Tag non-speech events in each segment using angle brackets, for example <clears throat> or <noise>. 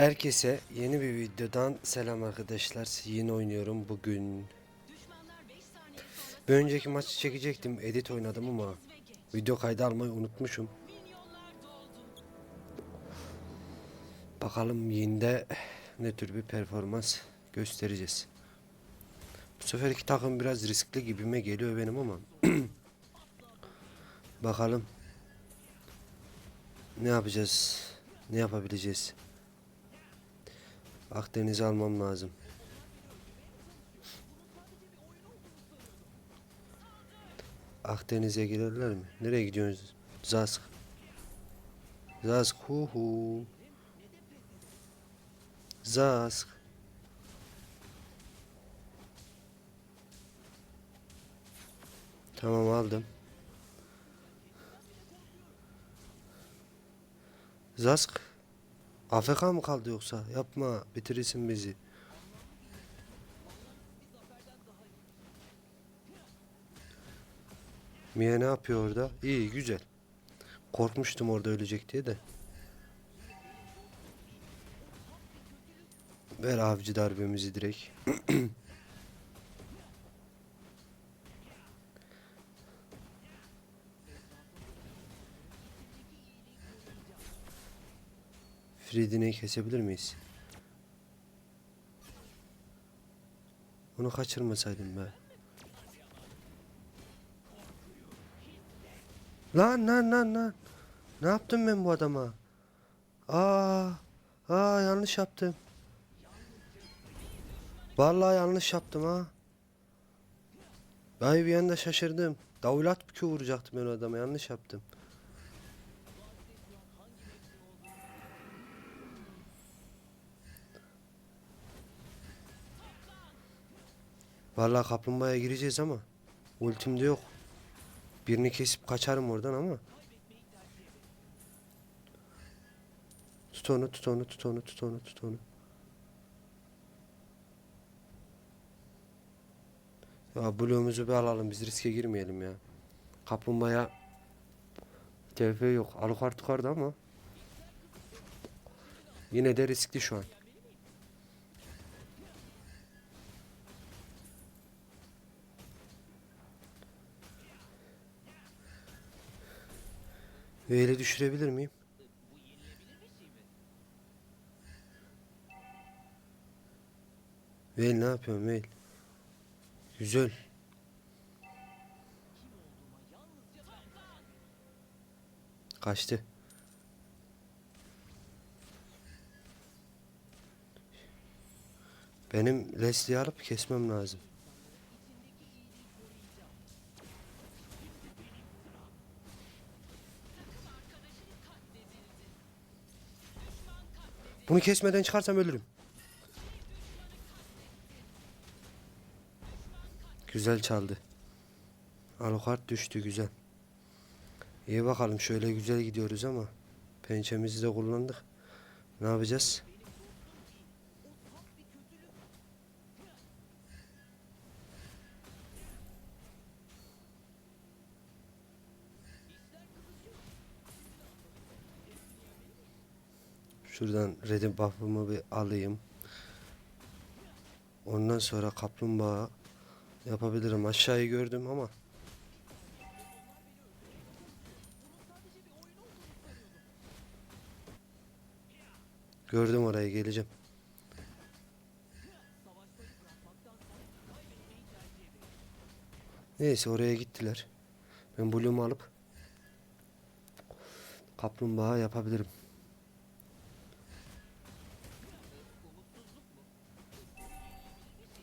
Herkese yeni bir videodan selam arkadaşlar. Yeni oynuyorum bugün. Bir önceki maçı çekecektim. Edit oynadım ama video kaydı almayı unutmuşum. Bakalım yine ne tür bir performans göstereceğiz. Bu seferki takım biraz riskli gibime geliyor benim ama <clears throat> bakalım ne yapacağız? Ne yapabileceğiz? Akdeniz'i almam lazım. Akdeniz'e girerler mi? Nereye gidiyorsunuz? Zask. Zask hu hu. Zask. Tamam aldım. Zask. AFK mı kaldı yoksa? Yapma bitirirsin bizi. Mia ne yapıyor orada? İyi güzel. Korkmuştum orada ölecek diye de. Ver avcı darbemizi direkt. <clears throat> Friedin'i kesebilir miyiz? Onu kaçırmasaydım be. Lan lan lan lan. Ne yaptım ben bu adama? Aa, aa yanlış yaptım. Vallahi yanlış yaptım ha. Ay bir anda şaşırdım. Davulat bükü vuracaktım ben adama yanlış yaptım. Vallahi kaplumbağaya gireceğiz ama ultimde yok. Birini kesip kaçarım oradan ama. Tut onu, tut onu, tut onu, tut onu, tut onu. Ya bloğumuzu bir alalım, biz riske girmeyelim ya. Kaplumbağaya TF yok. Alucard tukardı ama. Yine de riskli şu an. Veil'i düşürebilir miyim? Veil ne yapıyorsun Veil? Güzel. Kaçtı. Benim Leslie'yi alıp kesmem lazım. Bunu kesmeden çıkarsam ölürüm. Güzel çaldı. Alucard düştü güzel. İyi bakalım şöyle güzel gidiyoruz ama pençemizi de kullandık. Ne yapacağız? Şuradan redim buff'ımı bir alayım. Ondan sonra kaplumbağa yapabilirim. Aşağıyı gördüm ama gördüm orayı geleceğim. Neyse oraya gittiler. Ben Bloom'u alıp kaplumbağa yapabilirim.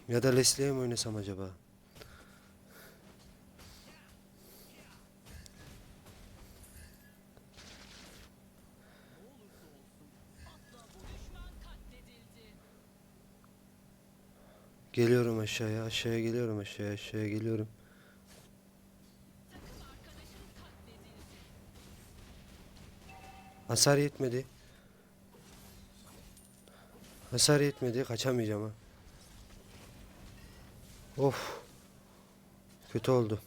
Ya da Leslie'ye mi oynasam acaba? Geliyorum aşağıya, aşağıya geliyorum aşağıya, aşağıya geliyorum. Hasar yetmedi. Hasar yetmedi, kaçamayacağım ha. Of. Kötü oldu.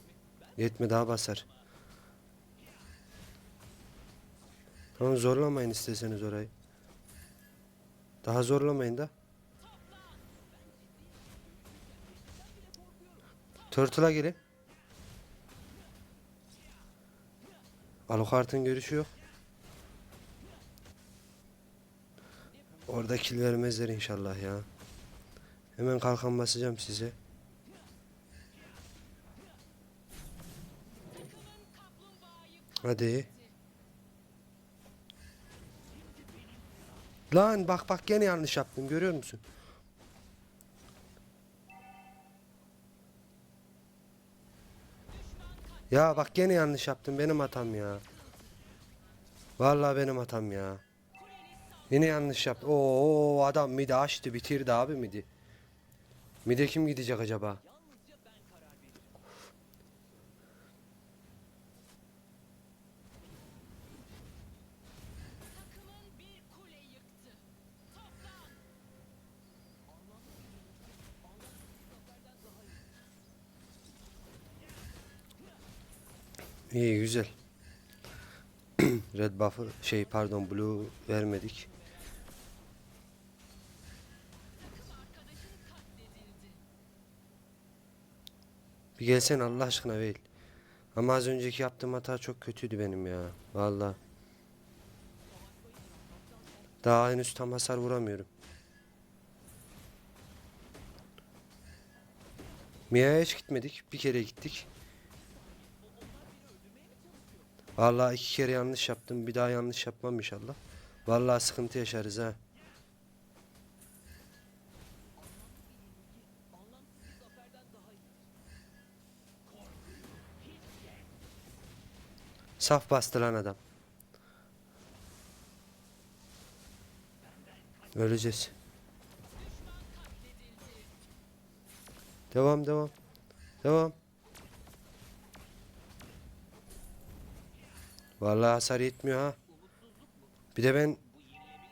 Yetme daha basar. Tamam zorlamayın isteseniz orayı. Daha zorlamayın da. Turtle'a gelin. Alucard'ın görüşü yok. Orada kill vermezler inşallah ya. Hemen kalkan basacağım size. Hadi. Lan bak bak gene yanlış yaptım görüyor musun? Ya bak gene yanlış yaptım benim hatam ya. Vallahi benim hatam ya. Yine yanlış yaptım. Oo adam midi açtı bitirdi abi midi. Mide kim gidecek acaba? İyi güzel. <clears throat> Red buff'ı şey pardon blue vermedik. Bir gelsen Allah aşkına Veil. Ama az önceki yaptığım hata çok kötüydü benim ya. Vallahi. Daha henüz tam hasar vuramıyorum. Mia'ya hiç gitmedik. Bir kere gittik. Vallahi iki kere yanlış yaptım. Bir daha yanlış yapmam inşallah. Vallahi sıkıntı yaşarız ha. Saf bastı lan adam. Öleceğiz. Devam devam. Devam. Vallahi hasar yetmiyor ha. Bir de ben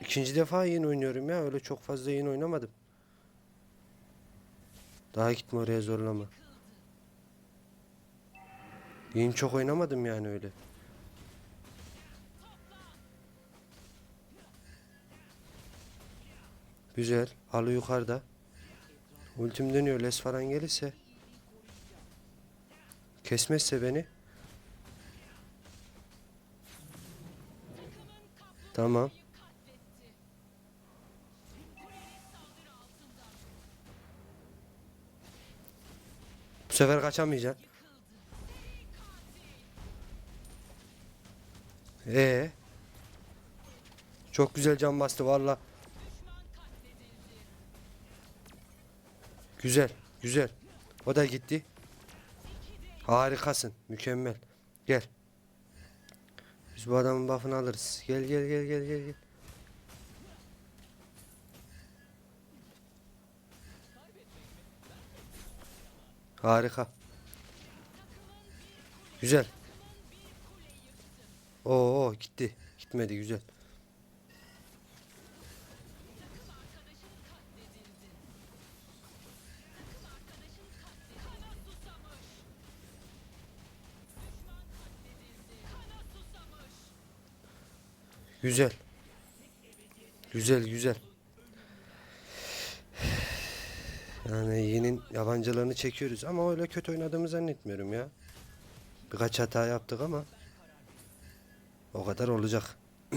ikinci defa yeni oynuyorum ya. Öyle çok fazla yeni oynamadım. Daha gitme oraya zorlama. Yeni çok oynamadım yani öyle. Güzel. Halı yukarıda. Ultim dönüyor. Les falan gelirse. Kesmezse beni. Tamam. Bu sefer katil. Ee. Çok güzel can bastı valla. Güzel. Güzel. O da gitti. Harikasın. Mükemmel. Gel. Biz bu adamın buff'ını alırız. Gel gel gel gel gel gel. Harika. Güzel. Oo gitti. Gitmedi güzel. Güzel. Güzel güzel. Yani yeni yabancılarını çekiyoruz ama öyle kötü oynadığımı zannetmiyorum ya. Birkaç hata yaptık ama o kadar olacak. <clears throat>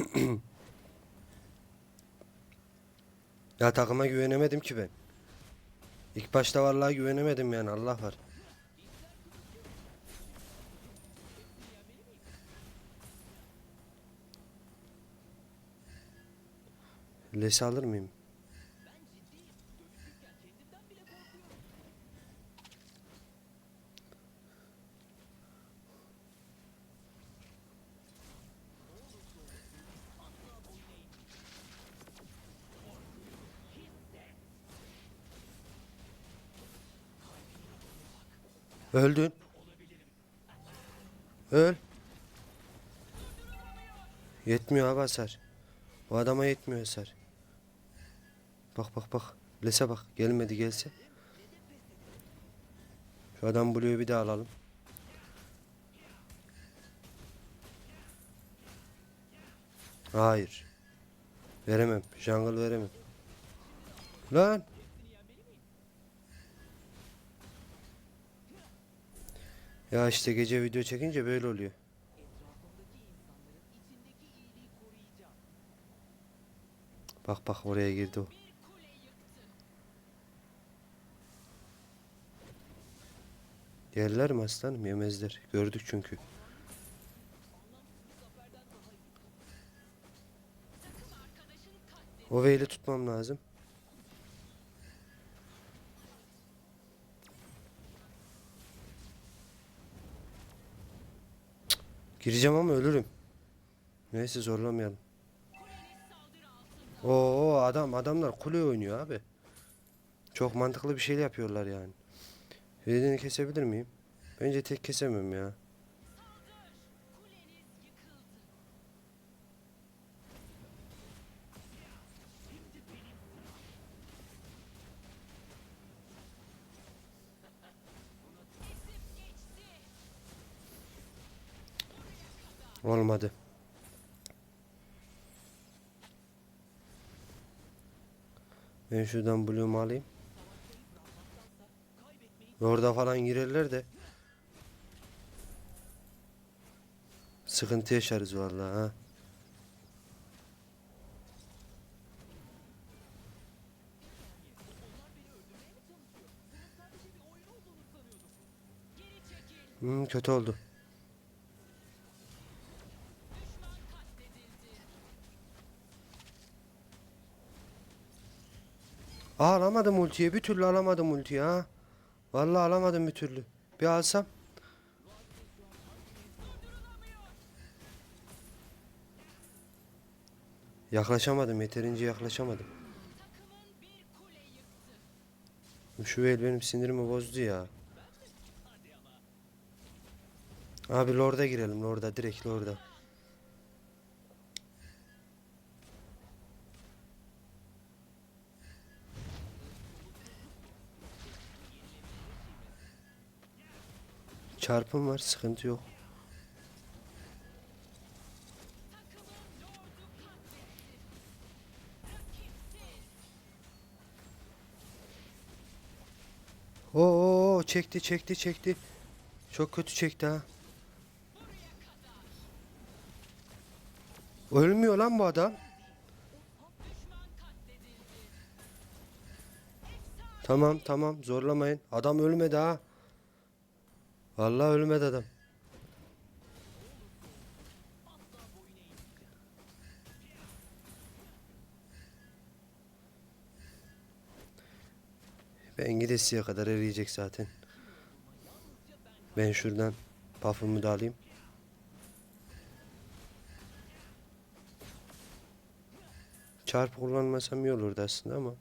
ya takıma güvenemedim ki ben. İlk başta vallahi güvenemedim yani Allah var. Les alır mıyım? Öldün. Öl. Yetmiyor abi hasar. O adama yetmiyor hasar. Bak bak bak. Lese bak. Gelmedi gelse. Şu adam Blue'yu bir daha alalım. Hayır. Veremem. Jungle veremem. Lan. Ya işte gece video çekince böyle oluyor. Bak bak oraya girdi o. Bir kule yıktı. Yerler mi aslanım? Yemezler. Gördük çünkü. O veyli tutmam lazım. Gireceğim ama ölürüm. Neyse zorlamayalım. Oo adam adamlar kule oynuyor abi. Çok mantıklı bir şey yapıyorlar yani. Velini kesebilir miyim? Bence tek kesemem ya. Olmadı. Ben şuradan Blue'umu alayım. Orada falan girerler de. Sıkıntı yaşarız vallahi ha. Hmm, kötü oldu. Aa, alamadım ultiyi. Bir türlü alamadım ultiyi ha. Vallahi alamadım bir türlü. Bir alsam. Yaklaşamadım. Yeterince yaklaşamadım. Şu el benim sinirimi bozdu ya. Abi Lord'a girelim. Lord'a direkt Lord'a. Çarpım var. Sıkıntı yok. Oo, çekti çekti çekti. Çok kötü çekti ha. Ölmüyor lan bu adam. Tamam tamam zorlamayın. Adam ölmedi ha. Vallahi ölmedi adam. Ben gidesiye kadar eriyecek zaten. Ben şuradan buff'ımı da alayım. Çarpı kullanmasam iyi olurdu aslında ama.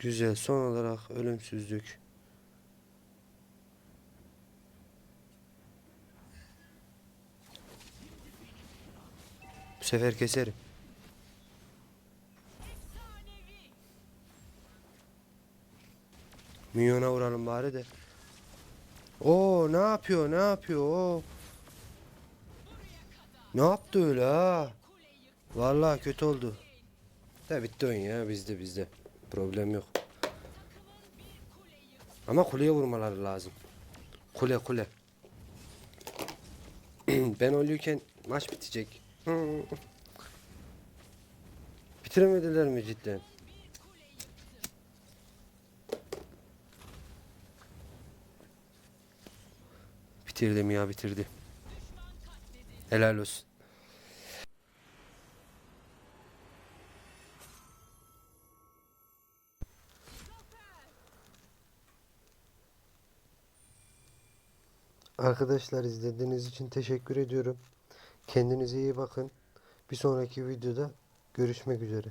Güzel. Son olarak ölümsüzlük. Bu sefer keserim. Milyona vuralım bari de. Oo ne yapıyor ne yapıyor o? Ne yaptı öyle ha? Vallahi kötü oldu. Da bitti oyun ya bizde bizde. Problem yok. Ama kuleye vurmaları lazım. Kule kule. <clears throat> ben ölüyken maç bitecek. <laughs> Bitiremediler mi cidden? Bitirdim ya bitirdi. Helal olsun. Arkadaşlar izlediğiniz için teşekkür ediyorum. Kendinize iyi bakın. Bir sonraki videoda görüşmek üzere.